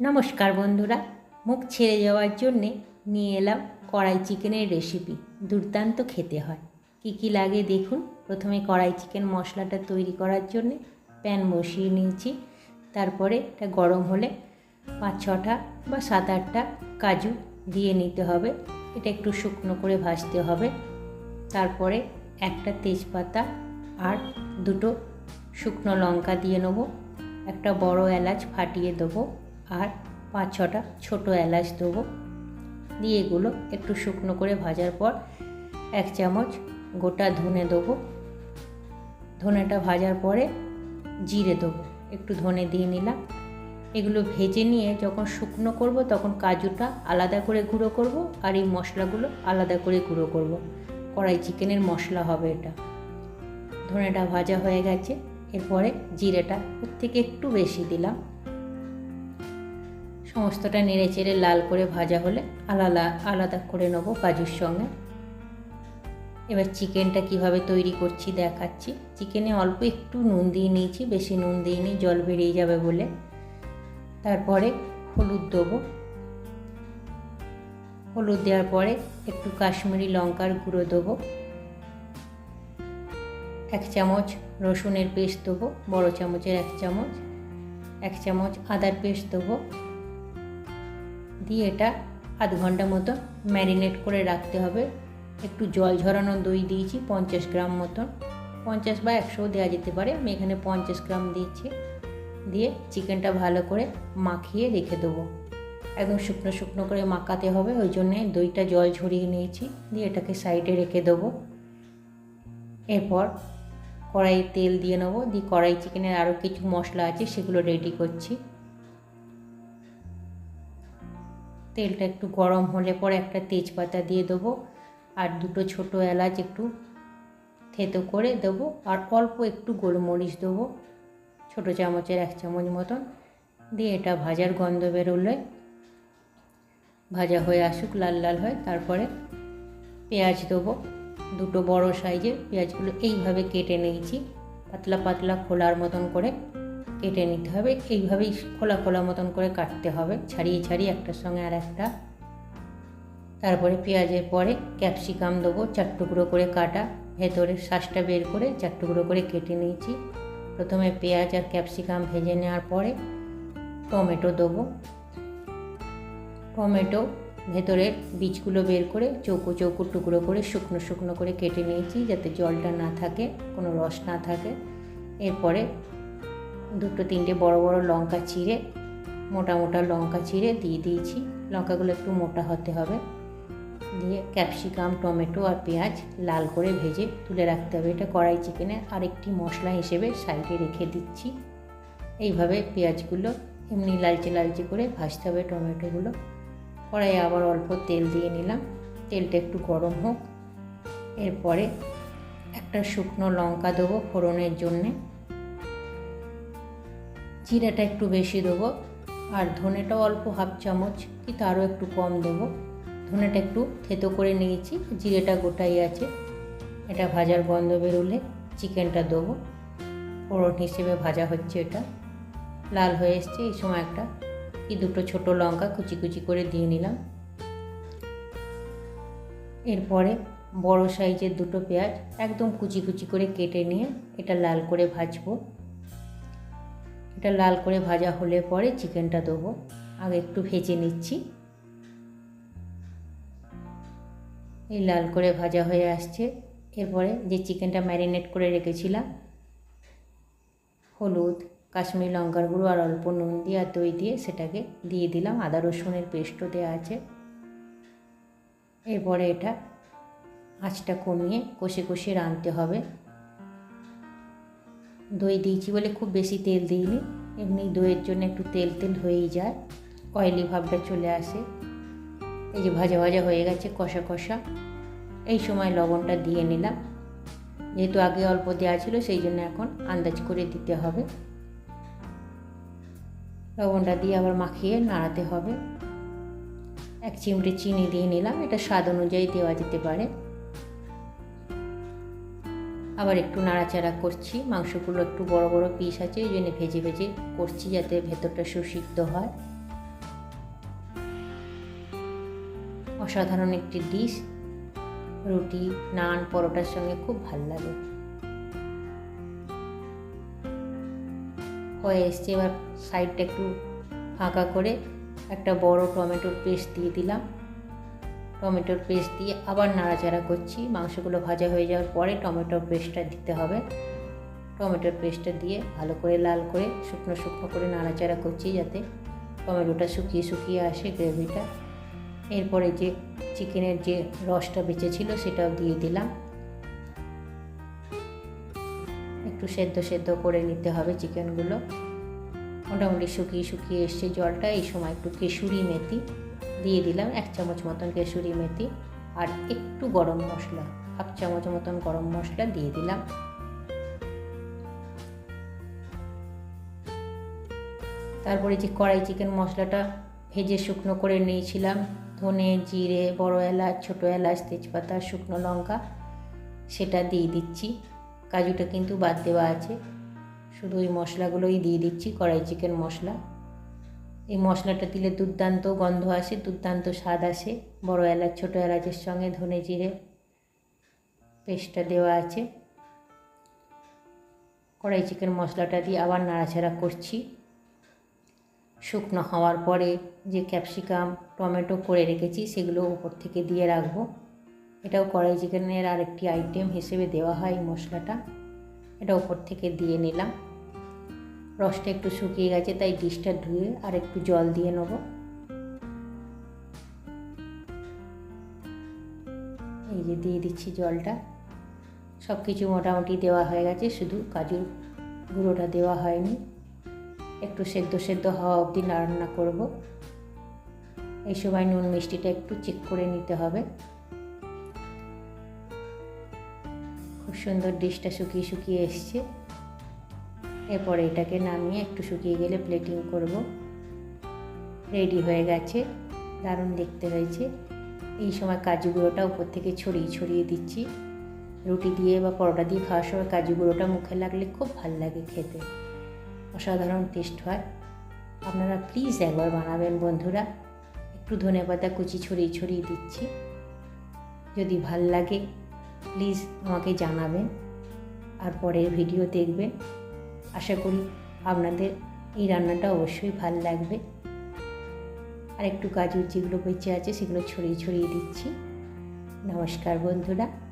নমস্কার বন্ধুরা, মুখ ছেড়ে যাওয়ার জন্যে নিয়ে এলাম কড়াই চিকেনের রেসিপি দুর্দান্ত খেতে হয়। কি কি লাগে দেখুন। প্রথমে কড়াই চিকেন মশলাটা তৈরি করার জন্যে প্যান বসিয়ে নিয়েছি। তারপরে এটা গরম হলে পাঁচ, ছটা বা সাত, আটটা কাজু দিয়ে নিতে হবে। এটা একটু শুকনো করে ভাজতে হবে। তারপরে একটা তেজপাতা আর দুটো শুকনো লঙ্কা দিয়ে নেব। একটা বড় এলাচ ফাটিয়ে দেবো। আর পাঁচ ছটা ছোটো এলাচ দেবো। দিয়ে এগুলো একটু শুকনো করে ভাজার পর এক চামচ গোটা ধনে দেবো। ধনেটা ভাজার পরে জিরে দেবো। একটু ধনে দিয়ে নিলাম। এগুলো ভেজে নিয়ে যখন শুকনো করব তখন কাজুটা আলাদা করে গুঁড়ো করব আর এই মশলাগুলো আলাদা করে গুঁড়ো করব। কড়াই চিকেনের মশলা হবে এটা। ধনেটা ভাজা হয়ে গেছে। এরপরে জিরেটা ওর থেকে একটু বেশি দিলাম। সমস্তটা নেড়ে চেড়ে লাল করে ভাজা হলে আলাদা আলাদা করে নেব কাজুর সঙ্গে। এবার চিকেনটা কীভাবে তৈরি করছি দেখাচ্ছি। চিকেনে অল্প একটু নুন দিয়ে নিয়েছি, বেশি নুন দিইনি জল বেরিয়ে যাবে বলে। তারপরে হলুদ দেবো। হলুদ দেওয়ার পরে একটু কাশ্মীরি লঙ্কার গুঁড়ো দেবো। এক চামচ রসুনের পেস্ট দেবো, বড়ো চামচের এক চামচ। এক চামচ আদার পেস্ট দেবো। দিয়ে এটা আধ ঘণ্টা মতো ম্যারিনেট করে রাখতে হবে। একটু জল ঝরানো দই দিয়েছি, পঞ্চাশ গ্রাম মতন পঞ্চাশ বা একশোও দেওয়া যেতে পারে। আমি এখানে পঞ্চাশ গ্রাম দিয়েছি। দিয়ে চিকেনটা ভালো করে মাখিয়ে রেখে দেবো। একদম শুকনো শুকনো করে মাখাতে হবে, ওই জন্যে দইটা জল ঝরিয়ে নিয়েছি। দিয়ে এটাকে সাইডে রেখে দেবো। এরপর কড়াই তেল দিয়ে নেব। দিয়ে কড়াই চিকেনের আরও কিছু মশলা আছে, সেগুলো রেডি করছি। তেলটা একটু গরম হলে পরে একটা তেজপাতা দিয়ে দেবো। আর দুটো ছোটো এলাচ একটু থেতো করে দেবো। আর অল্প একটু গোলমরিচ দেবো, ছোটো চামচের এক চামচ মতন। দিয়ে এটা ভাজার গন্ধ বেরোলে ভাজা হয়ে আসুক, লাল লাল হয়। তারপরে পেঁয়াজ দেবো, দুটো বড় সাইজের পেঁয়াজগুলো এইভাবে কেটে নিয়েছি, পাতলা পাতলা খোলার মতন করে। কেটে নিতে হবে। এইভাবেই খোলা খোলা মতন করে কাটতে হবে। ছাড়িয়ে ছাড়িয়ে একটার সঙ্গে আর একটা। তারপরে পেঁয়াজের পরে ক্যাপসিকাম দেবো, চার টুকরো করে কাটা। ভেতরে শ্বাসটা বের করে চার টুকরো করে কেটে নিয়েছি। প্রথমে পেঁয়াজ আর ক্যাপসিকাম ভেজে নেওয়ার পরে টমেটো দেবো। টমেটো ভেতরের বীজগুলো বের করে চৌকো চৌকো টুকরো করে শুকনো শুকনো করে কেটে নিয়েছি যাতে জলটা না থাকে, কোনো রস না থাকে। এরপরে দুটো তিনটে বড় বড় লঙ্কা চিড়ে, মোটা মোটা লঙ্কা চিড়ে দিয়ে দিয়েছি। লঙ্কাগুলো একটু মোটা হতে হবে। দিয়ে ক্যাপসিকাম, টমেটো আর পেঁয়াজ লাল করে ভেজে তুলে রাখতে হবে। এটা কড়াই চিকেনে আরেকটি মশলা হিসেবে সাইডে রেখে দিচ্ছি। এইভাবে পেঁয়াজগুলো এমনি লালচে লালচে করে ভাজতে হবে টমেটোগুলো। কড়াইয়ে আবার অল্প তেল দিয়ে নিলাম। তেলটা একটু গরম হোক। এরপরে একটা শুকনো লঙ্কা দেবো ফোড়নের জন্যে। জিরাটা একটু বেশি দেবো আর ধনেটাও অল্প হাফ চামচ কি তারও একটু কম দেবো। ধনেটা একটু থেতো করে নিয়েছি, জিরেটা গোটাই আছে। এটা ভাজার গন্ধ বেরোলে চিকেনটা দেবো। ফোড়ন হিসেবে ভাজা হচ্ছে এটা। লাল হয়ে এসছে, এই সময় একটা কি দুটো ছোট লঙ্কা কুচি কুচি করে দিয়ে নিলাম। এরপরে বড় সাইজের দুটো পেঁয়াজ একদম কুচি কুচি করে কেটে নিয়ে এটা লাল করে ভাজবো। এটা লাল করে ভাজা হলে পরে চিকেনটা দেবো। আগে একটু ভেজে নিচ্ছি। এই লাল করে ভাজা হয়ে আসছে। এরপরে যে চিকেনটা ম্যারিনেট করে রেখেছিলাম, হলুদ, কাশ্মীরি লঙ্কার গুঁড়ো আর অল্প নুন দিয়ে আর দই দিয়ে সেটাকে দিয়ে দিলাম। আদা রসুনের পেস্টও দেওয়া আছে। এরপরে এটা আঁচটা কমিয়ে কষে কষে রাঁধতে হবে। দই দিয়েছি বলে খুব বেশি তেল দিইনি। এমনি দইয়ের জন্য একটু তেল তেল হয়েই যায়। অয়েলি ভাবটা চলে আসে। এই যে ভাজা ভাজা হয়ে গেছে, কষা কষা। এই সময় লবণটা দিয়ে নিলাম। যেহেতু আগে অল্প দেওয়া ছিল, সেই জন্য এখন আন্দাজ করে দিতে হবে। লবণটা দিয়ে আবার মাখিয়ে নাড়াতে হবে। এক চিমটে চিনি দিয়ে নিলাম। এটা স্বাদ অনুযায়ী দেওয়া যেতে পারে। আবার একটু নাড়াচাড়া করছি। মাংসগুলো একটু বড় বড় পিস আছে ওই জন্য ভেজে ভেজে করছি যাতে ভেতরটা সুসিদ্ধ হয়। অসাধারণ একটি ডিশ রুটি, নান, পরোটার সঙ্গে খুব ভালো লাগে। হয়ে এসছে, এবার সাইডটা একটু ফাঁকা করে একটা বড় টমেটোর পেস্ট দিয়ে দিলাম। টমেটোর পেস্ট দিয়ে আবার নাড়াচাড়া করছি। মাংসগুলো ভাজা হয়ে যাওয়ার পরে টমেটোর পেস্টটা দিতে হবে। টমেটোর পেস্টটা দিয়ে ভালো করে লাল করে শুকনো শুকনো করে নাড়াচাড়া করছি যাতে টমেটোটা শুকিয়ে শুকিয়ে আসে গ্রেভিটা। এরপরে যে চিকেনের যে রসটা বেঁচে ছিল সেটাও দিয়ে দিলাম। একটু সেদ্ধ সেদ্ধ করে নিতে হবে চিকেনগুলো। মোটামুটি শুকিয়ে শুকিয়ে এসছে জলটা। এই সময় একটু কেশুরি মেথি দিয়ে দিলাম এক চামচ মতন কেশুরি মেথি আর একটু গরম মশলা, হাফ চামচ মতন গরম মশলা দিয়ে দিলাম। তারপরে যে কড়াই চিকেন মশলাটা ভেজে শুকনো করে নিয়েছিলাম, ধনে, জিরে, বড় এলাচ, ছোটো এলাচ, তেজপাতা, শুকনো লঙ্কা, সেটা দিয়ে দিচ্ছি। কাজুটা কিন্তু বাদ দেওয়া আছে। শুধু ওই মশলাগুলোই দিয়ে দিচ্ছি, কড়াই চিকেন মশলা। এই মশলাটা দিলে দুর্দান্ত গন্ধ আসে, দুর্দান্ত স্বাদ আসে। বড় এলাচ, ছোটো এলাচের সঙ্গে ধনে জিরে পেস্টটা দেওয়া আছে। কড়াই চিকেন মশলাটা দিয়ে আবার নাড়াচাড়া করছি। শুকনো হওয়ার পরে যে ক্যাপসিকাম, টমেটো করে রেখেছি, সেগুলো উপর থেকে দিয়ে রাখব। এটাও কড়াই চিকেনের আরেকটি আইটেম হিসেবে দেওয়া হয় এই মশলাটা। এটা উপর থেকে দিয়ে নিলাম। রসটা একটু শুকিয়ে গেছে, তাই ডিশটা ধুয়ে আর একটু জল দিয়ে নেব। এই যে দিয়ে দিচ্ছি জলটা। সব কিছু মোটামুটি দেওয়া হয়ে গেছে, শুধু কাজুর গুঁড়োটা দেওয়া হয়নি। একটু সেদ্ধ সেদ্ধ হওয়া অবধি রান্না করব। এই সময় নুন মিষ্টিটা একটু চেক করে নিতে হবে। খুব সুন্দর ডিশটা শুকিয়ে শুকিয়ে এসছে। এরপরে এটাকে নামিয়ে একটু শুকিয়ে গেলে প্লেটিং করব। রেডি হয়ে গেছে, দারুণ দেখতে হয়েছে। এই সময় কাজু গুঁড়োটা উপর থেকে ছড়িয়ে ছড়িয়ে দিচ্ছি। রুটি দিয়ে বা পরোটা দিয়ে খাওয়ার সময় কাজু গুঁড়োটা মুখে লাগলে খুব ভালো লাগে খেতে। অসাধারণ টেস্ট হয়। আপনারা প্লিজ একবার বানাবেন বন্ধুরা। একটু ধনে পাতা কুচি ছড়িয়ে ছড়িয়ে দিচ্ছি। যদি ভালো লাগে প্লিজ আমাকে জানাবেন। আর পরের ভিডিও দেখবেন। আশা করি আপনাদের এই রান্নাটা অবশ্যই ভালো লাগবে। আর একটু কাজুর যেগুলো বেঁচে আছে সেগুলো ছড়িয়ে ছড়িয়ে দিচ্ছি। নমস্কার বন্ধুরা।